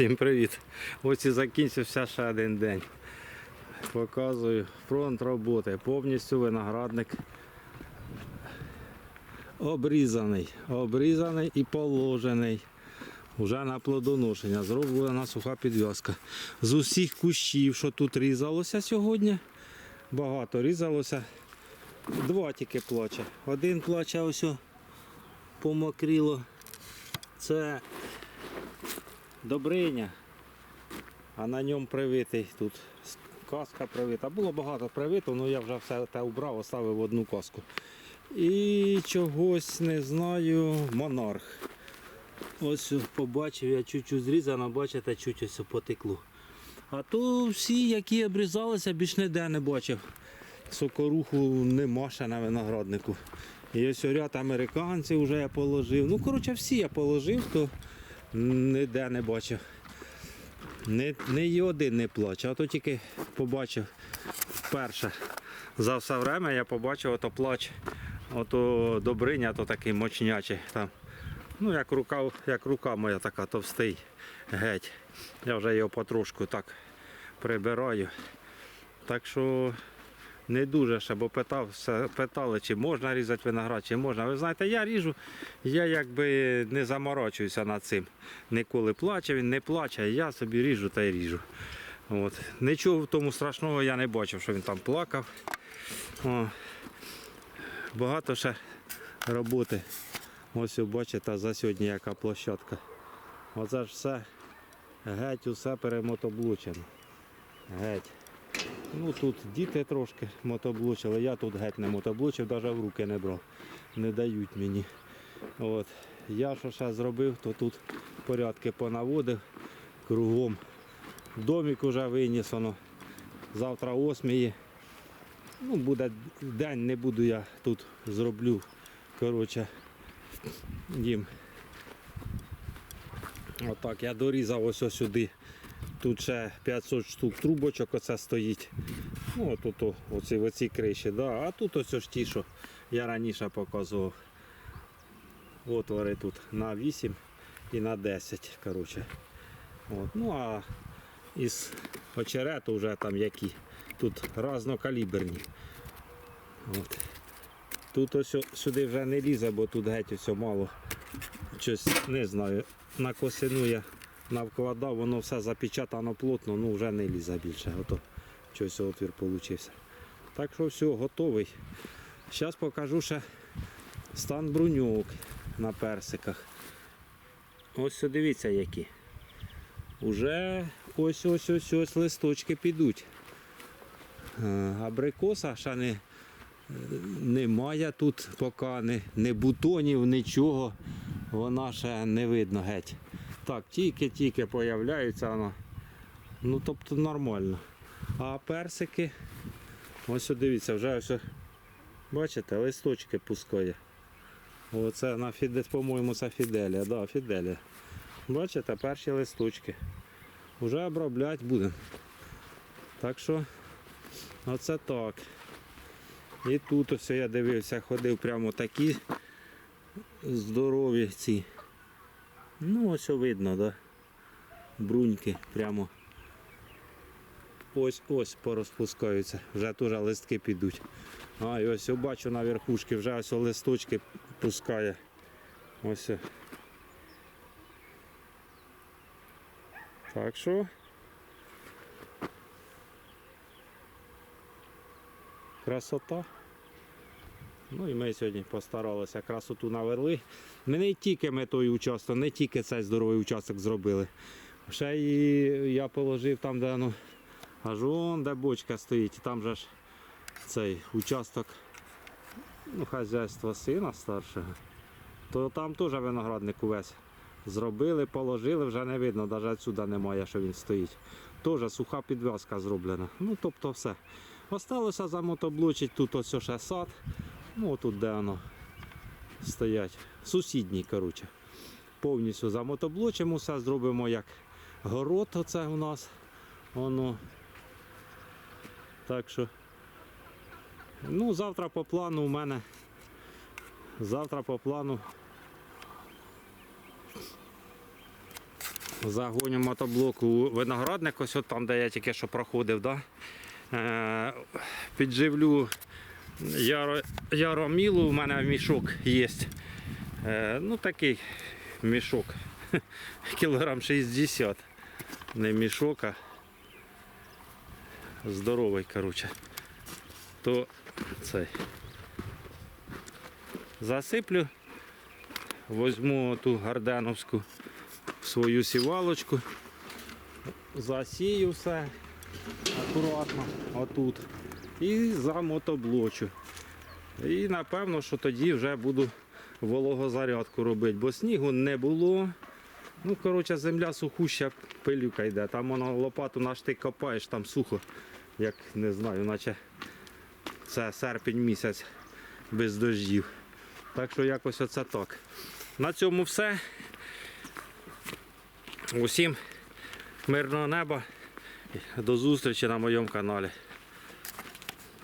Всім привіт! Ось і закінчився ще один день. Показую фронт роботи. Повністю виноградник обрізаний. Обрізаний і положений. Уже на плодоношення. Зроблена суха підв'язка. З усіх кущів, що тут різалося сьогодні, багато різалося. Два тільки плаче. Один плаче ось помокріло. Це Добриня, а на ньому привитий тут каска привита. Було багато привито, але я вже все те убрав, оставив одну каску. І чогось не знаю, монарх. Ось побачив, я чуть-чуть зрізано, бачите, чуть ось потекло. А то всі, які обрізалися, більш ніде не бачив. Сокоруху нема ще на винограднику. І ось ряд американців вже я положив. Ну, коротше, всі я положив, то ніде не бачив. Не, не один не плаче, а то тільки побачив вперше. За все время я побачив ото плач. Ото Добриня, то такий мочнячий. Там. Ну, як рука, як рука моя така товстий геть. Я вже його потрошку так прибираю. Так що не дуже ще, бо питав, все- питали, чи можна різати виноград, чи можна. Ви знаєте, я ріжу, я якби не заморочуюся над цим. Ніколи плаче, він не плаче, я собі ріжу та й ріжу. От. Нічого в тому страшного я не бачив, що він там плакав. О. Багато ще роботи. Ось бачите за сьогодні яка площадка. Оце ж все геть усе перемотоблучено. Геть. Ну тут діти трошки мотоблучили, я тут геть не мотоблучив, навіть в руки не брав. Не дають мені. От. Я що ще зробив, то тут порядки понаводив кругом. Домик вже винесено. Завтра осмії. Ну, буде день, не буду я тут зроблю. Коротше, їм. Отак, я дорізав ось сюди. Тут ще 500 штук трубочок оце стоїть. Ну, тут оці, в оцій криші, да. а тут ось ж ті, що я раніше показував. Отвори тут на 8 і на 10. Коротше. От. Ну а із очерету вже там які. Тут разнокаліберні. От. Тут ось сюди вже не лізе, бо тут геть ось мало. Щось не знаю. На косину я навкладав, воно все запечатано плотно, ну вже не лізе більше. Ото щось отвір получився. Так що все, готовий. Зараз покажу ще стан бруньок на персиках. Ось дивіться які. Уже ось ось ось ось листочки підуть. Е, Абрикоса ще не, немає тут поки не, не бутонів, нічого. Вона ще не видно геть. Так, тільки-тільки появляються вона. Ну тобто нормально. А персики, ось дивіться, вже ось, бачите, листочки пускає. Оце по-моєму, це фіделія. Да, фіделія. Бачите, перші листочки. Вже обробляти будемо. Так що оце так. І тут ось я дивився, ходив прямо такі здорові ці. Ну ось видно, да? Бруньки прямо. Ось ось порозпускаються, вже теж листки підуть. А, і ось бачу на верхушці, вже ось листочки пускає. Ось. Так що. Красота. Ну і ми сьогодні постаралися красоту наверли. Ми не тільки ми той участок, не тільки цей здоровий участок зробили. Ще і я положив там, де ну, аж вон, де бочка стоїть, там же ж цей участок ну, хазяйства сина старшого. То там теж виноградник увесь зробили, положили, вже не видно, навіть відсюди немає, що він стоїть. Теж суха підв'язка зроблена. Ну, тобто все. Осталося замотоблучить тут ось ще сад. Ну, тут де воно стоять. Сусідній, коротше. Повністю замотоблочимо все, зробимо як город оце у нас. Воно. Так що. Ну, завтра по плану у мене. Завтра по плану Загоню мотоблок у виноградник, ось от там, де я тільки що проходив. Да? Е, підживлю яромілу, у мене мішок є. Е, ну такий мішок. Кілограм 60. Не мішок, а здоровий, коротше. То цей. Засиплю, возьму ту гарденовську свою сівалочку, засію все акуратно отут і замотоблочу. І напевно, що тоді вже буду вологозарядку робити, бо снігу не було. Ну, коротше, земля сухуща, пилюка йде. Там воно лопату на штик копаєш, там сухо, як не знаю, наче це серпень місяць без дождів. Так що якось оце так. На цьому все. Усім мирного неба. До зустрічі на моєму каналі.